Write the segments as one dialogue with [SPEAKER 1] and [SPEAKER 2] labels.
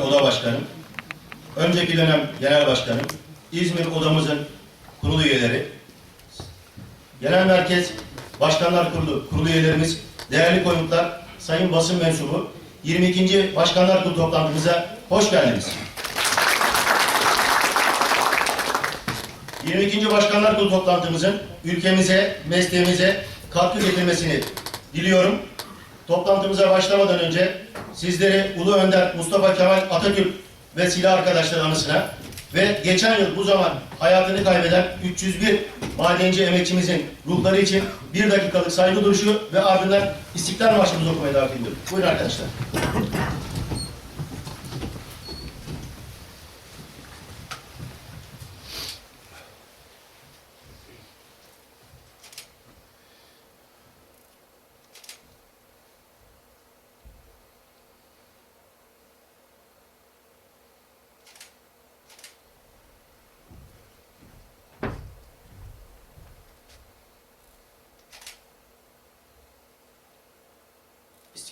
[SPEAKER 1] Oda Başkanım, önceki dönem Genel Başkanım, İzmir Odamızın kurulu üyeleri, Genel Merkez Başkanlar Kurulu, kurulu üyelerimiz, değerli konuklar, sayın basın mensubu, 22. Başkanlar Kurulu toplantımıza hoş geldiniz. 22. Başkanlar Kurulu toplantımızın ülkemize, mesleğimize katkı getirmesini diliyorum. Toplantımıza başlamadan önce sizleri Ulu Önder Mustafa Kemal Atatürk ve silah arkadaşları anısına ve geçen yıl bu zaman hayatını kaybeden 301 madenci emekçimizin ruhları için bir dakikalık saygı duruşu ve ardından İstiklal Marşımızı okumaya davet ediyorum. Buyurun arkadaşlar.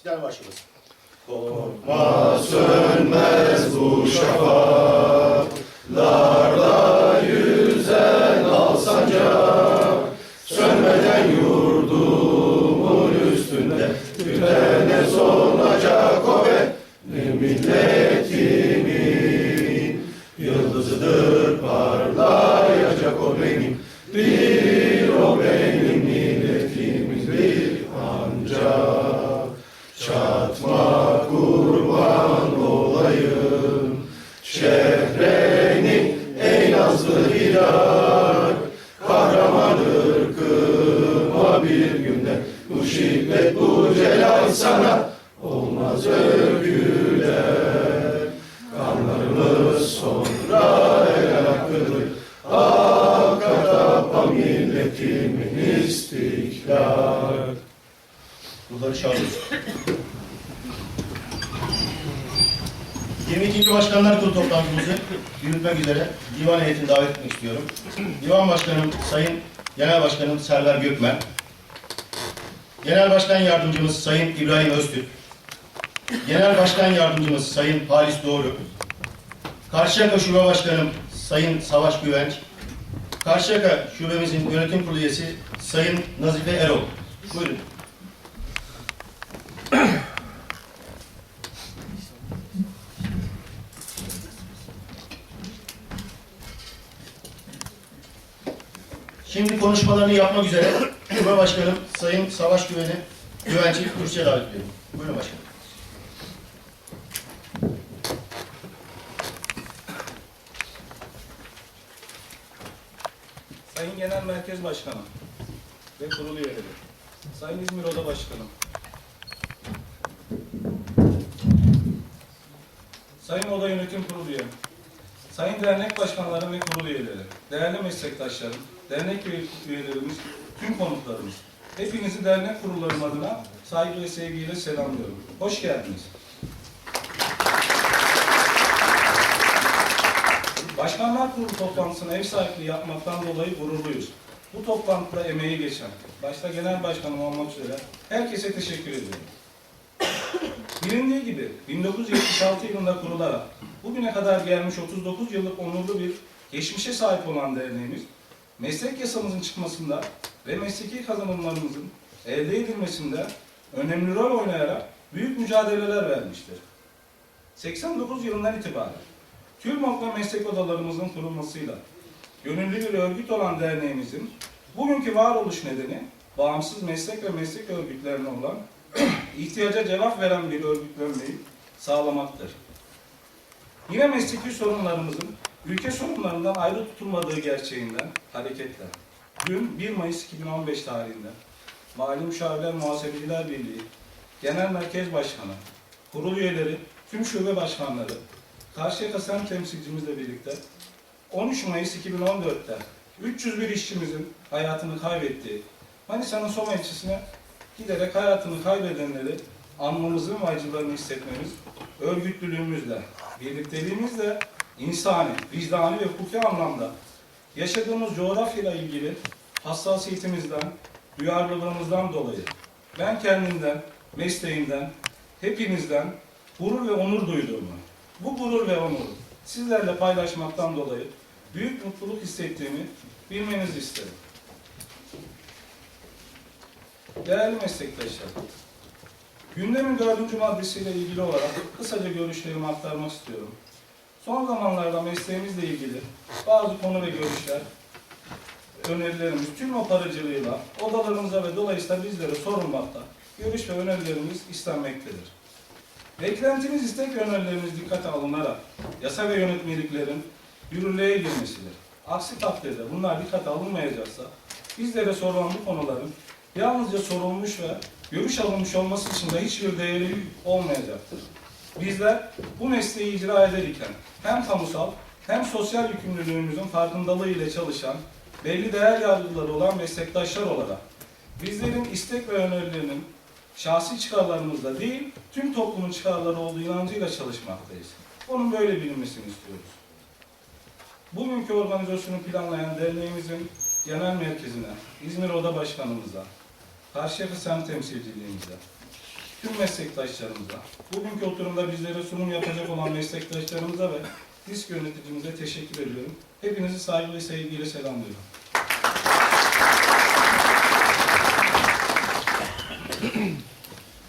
[SPEAKER 1] İstiklal Marşımız. Korkma sönmez bu şafaklarda nazlı hilal Kahraman ırkıma bir günde Bu şiddet bu celal sana Olmaz övgüler Kanlarımız sonra el hakkıdır Hakka tapa milletimin istiklal Ruhları şad 22. Başkanlar Kurulu toplantımızı yürütmek üzere divan heyetini davet etmek istiyorum. Divan Başkanım Sayın Genel Başkanım Server Gökmen, Genel Başkan Yardımcımız Sayın İbrahim Öztürk, Genel Başkan Yardımcımız Sayın Halis Doğru, Karşıyaka Şube Başkanım Sayın Savaş Güvenç, Karşıyaka Şubemizin yönetim kurulu üyesi Sayın Nazife Erol. Buyurun. Şimdi konuşmalarını yapmak üzere Şube Başkanım Sayın Savaş Güven'i Güvenci kürsüye davet ediyorum. Buyurun başkanım.
[SPEAKER 2] Sayın Genel Merkez Başkanı ve kurulu üyeleri, Sayın İzmir Oda Başkanı, Sayın Oda Yönetim Kurulu üye, Sayın Dernek Başkanları ve kurulu üyeleri, değerli meslektaşlarım, dernek üye- üyelerimiz, tüm konuklarımız, hepinizi dernek kurullarım adına saygı ve sevgiyle selamlıyorum. Hoş geldiniz. Başkanlar Kurulu toplantısına ev sahipliği yapmaktan dolayı gururluyuz. Bu toplantıda emeği geçen, başta Genel Başkanım olmak üzere herkese teşekkür ediyorum. Bilindiği gibi 1976 yılında kurularak bugüne kadar gelmiş 39 yıllık onurlu bir geçmişe sahip olan derneğimiz, meslek yasamızın çıkmasında ve mesleki kazanımlarımızın elde edilmesinde önemli rol oynayarak büyük mücadeleler vermiştir. 89 yılından itibaren TÜRMOK ve meslek odalarımızın kurulmasıyla gönüllü bir örgüt olan derneğimizin bugünkü varoluş nedeni bağımsız meslek ve meslek örgütlerine olan ihtiyaca cevap veren bir örgütlenmeyi sağlamaktır. Yine mesleki sorunlarımızın ülke sorunlarından ayrı tutulmadığı gerçeğinden hareketle dün 1 Mayıs 2015 tarihinde Mali Müşavirler Muhasebeciler Birliği Genel Merkez Başkanı, kurul üyeleri, tüm şube başkanları, Karşıyaka Semt temsilcimizle birlikte 13 Mayıs 2014'te 301 işçimizin hayatını kaybettiği Manisa'nın Soma ilçesine giderek hayatını kaybedenleri anmamızın ve acılarını hissetmemiz, örgütlülüğümüzle, birlikteliğimizle insani, vicdani ve hukuki anlamda yaşadığımız coğrafyayla ilgili hassasiyetimizden, duyarlılığımızdan dolayı ben kendimden, mesleğimden, hepinizden gurur ve onur duyduğumu, Bu gurur ve onuru sizlerle paylaşmaktan dolayı büyük mutluluk hissettiğimi bilmenizi isterim. Değerli meslektaşlar, gündemin dördüncü maddesiyle ilgili olarak kısaca görüşlerimi aktarmak istiyorum. Son zamanlarda mesleğimizle ilgili bazı konu ve görüşler, önerilerimiz tüm oparacılığıyla odalarımıza ve dolayısıyla bizlere sorulmakta, görüş ve önerilerimiz istenmektedir. Beklentimiz, istek ve önerilerimiz dikkate alınarak yasa ve yönetmeliklerin yürürlüğe girmesidir. Aksi takdirde bunlar dikkate alınmayacaksa bizlere sorulan bu konuların yalnızca sorulmuş ve görüş alınmış olması dışında hiçbir değeri olmayacaktır. Bizler bu mesleği icra ederken hem kamusal hem sosyal yükümlülüğümüzün farkındalığı ile çalışan, belli değer yargıları olan meslektaşlar olarak bizlerin istek ve önerilerinin şahsi çıkarlarımızda değil, tüm toplumun çıkarları olduğu inancıyla çalışmaktayız. Onun böyle bilinmesini istiyoruz. Bugünkü organizasyonu planlayan derneğimizin genel merkezine, İzmir Oda Başkanımıza, Karşıyaka Semt Temsilciliğimize, tüm meslektaşlarımıza, bugünkü oturumda bizlere sunum yapacak olan meslektaşlarımıza ve disk yöneticimize teşekkür ediyorum. Hepinizi saygı ve sevgiyle selamlıyorum.